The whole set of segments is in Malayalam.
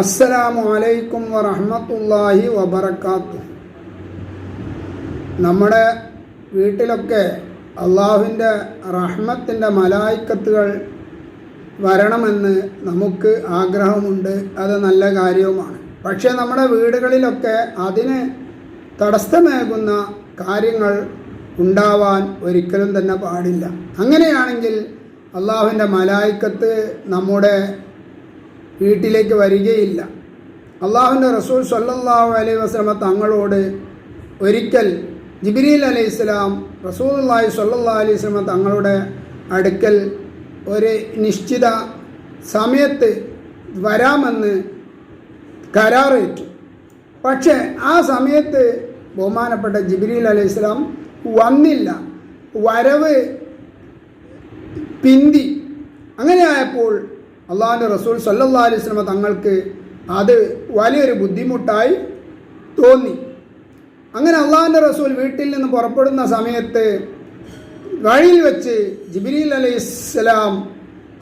അസ്സലാമു അലൈക്കും വറഹമത്തല്ലാഹി വബർക്കാത്തു നമ്മുടെ വീട്ടിലൊക്കെ അള്ളാഹുവിന്റെ റഹ്മത്തിന്റെ മലായിക്കത്തുകൾ വരണമെന്ന് നമുക്ക് ആഗ്രഹമുണ്ട്. അത് നല്ല കാര്യവുമാണ്. പക്ഷേ നമ്മുടെ വീടുകളിലൊക്കെ അതിന് തടസ്സമേകുന്ന കാര്യങ്ങൾ ഉണ്ടാവാൻ ഒരിക്കലും തന്നെ പാടില്ല. അങ്ങനെയാണെങ്കിൽ അള്ളാഹുവിന്റെ മലായിക്കത്ത് നമ്മുടെ വീട്ടിലേക്ക് വരികയില്ല. അള്ളാഹുവിന്റെ റസൂൽ സല്ലാഹു അലൈഹി വസ്ലമ തങ്ങളോട് ഒരിക്കൽ ജിബിരിൽ അലൈഹി ഇസ്ലാം റസൂലുള്ളാഹി സല്ലാ അലൈഹി വസ്ലമ തങ്ങളുടെ അടുക്കൽ ഒരു നിശ്ചിത സമയത്ത് വരാമെന്ന് കരാറേറ്റു. പക്ഷേ ആ സമയത്ത് ബഹുമാനപ്പെട്ട ജിബിരിൽ അലൈഹി ഇസ്ലാം വന്നില്ല. വരവ് പിന്തി. അങ്ങനെയായപ്പോൾ അള്ളാഹിന്റെ റസൂൽ സല്ലല്ലാ അലൈഹി സ്വലമ തങ്ങൾക്ക് അത് വലിയൊരു ബുദ്ധിമുട്ടായി തോന്നി. അങ്ങനെ അള്ളാഹിന്റെ റസൂൽ വീട്ടിൽ നിന്ന് പുറപ്പെടുന്ന സമയത്ത് വഴിയിൽ വെച്ച് ജിബിരിൽ അലൈഹി സ്വലാം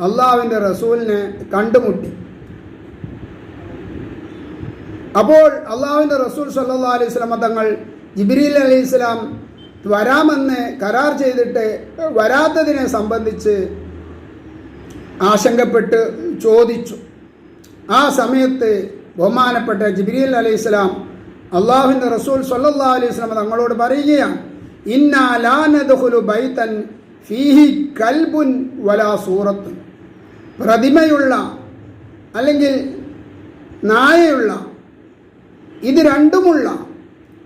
അള്ളാഹുവിന്റെ റസൂലിനെ കണ്ടുമുട്ടി. അപ്പോൾ അള്ളാഹുവിന്റെ റസൂൽ സല്ലാ അലൈഹി സ്വലമ തങ്ങൾ ജിബിരിൽ അലൈഹി സ്വലാം വരാമെന്ന് കരാർ ചെയ്തിട്ട് വരാത്തതിനെ സംബന്ധിച്ച് ആശങ്കപ്പെട്ട് ചോദിച്ചു. ആ സമയത്ത് ബഹുമാനപ്പെട്ട ജിബിരിൽ അലൈഹി സ്വലാം അള്ളാഹുവിന്റെ റസൂൽ സല്ലാ അലൈഹി സ്വലാം തങ്ങളോട് പറയുകയാണ് ബൈത്തൻ ഫീഹി കൽബുൻ വലാ സൂറത്ത് പ്രതിമയുള്ള അല്ലെങ്കിൽ നായയുള്ള ഇത് രണ്ടുമുള്ള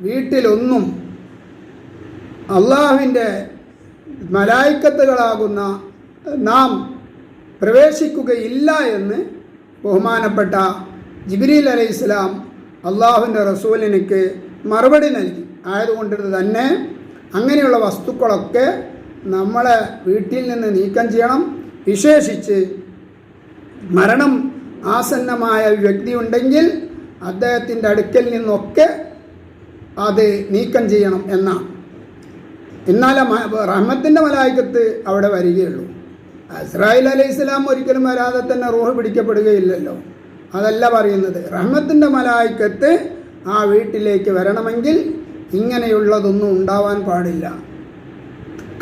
വീട്ടിലൊന്നും അള്ളാഹുവിന്റെ മലായിക്കത്തുകളാകുന്ന നാം പ്രവേശിക്കുകയില്ല എന്ന് ബഹുമാനപ്പെട്ട ജിബിരിൽ അലൈഹി ഇസ്ലാം അള്ളാഹുവിന്റെ റസൂലിനക്ക് മറുപടി നൽകി. ആയതുകൊണ്ട് തന്നെ അങ്ങനെയുള്ള വസ്തുക്കളൊക്കെ നമ്മളെ വീട്ടിൽ നിന്ന് നീക്കം ചെയ്യണം. വിശേഷിച്ച് മരണം ആസന്നമായ വ്യക്തി ഉണ്ടെങ്കിൽ അദ്ദേഹത്തിന്റെ അടുക്കൽ നിന്നൊക്കെ അത് നീക്കം ചെയ്യണം എന്നാണ്. എന്നാലേ റഹ്മത്തിന്റെ മലായിക്കത്ത് അവിടെ വരികയുള്ളൂ. ഇസ്രായേൽ അലൈഹി ഇസ്ലാം ഒരിക്കലും വരാതെ തന്നെ റൂഹ് പിടിക്കപ്പെടുകയില്ലല്ലോ. അതല്ല പറയുന്നത്. റഹ്മത്തിന്റെ മലായിക്കത്ത് ആ വീട്ടിലേക്ക് വരണമെങ്കിൽ ഇങ്ങനെയുള്ളതൊന്നും ഉണ്ടാവാൻ പാടില്ല.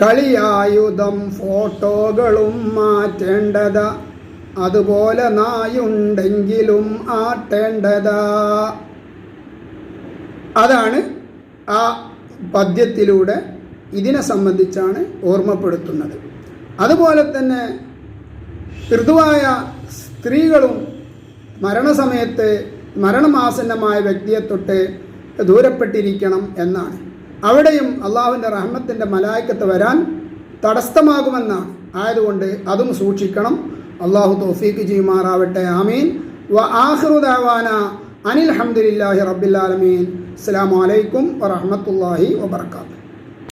കളിയായുധം ഫോട്ടോകളും മാറ്റേണ്ടത്. അതുപോലെ നായുണ്ടെങ്കിലും ആട്ടേണ്ടത്. അതാണ് ആ പദ്യത്തിലൂടെ ഇതിനെ സംബന്ധിച്ചാണ് ഓർമ്മപ്പെടുത്തുന്നത്. അതുപോലെ തന്നെ ഋതുവായ സ്ത്രീകളും മരണസമയത്ത് മരണമാസന്നമായ വ്യക്തിയെ തൊട്ട് ദൂരപ്പെട്ടിരിക്കണം എന്നാണ്. അവിടെയും അള്ളാഹുവിന്റെ റഹ്മത്തിന്റെ മലായക്കത്ത് വരാൻ തടസ്സമാകുമെന്നാണ്. ആയതുകൊണ്ട് അതും സൂക്ഷിക്കണം. അള്ളാഹു തോഫീക്ക് ചെയ്യുമാറാവട്ടെ. ആമീൻ. വ ആഹ്റുദാവാന അനിൽ ഹംദുലില്ലാഹി റബ്ബിൽ ആലമീൻ. അസ്സാം വലൈക്കും വറഹമത്തല്ലാഹി വബർക്കാത്തു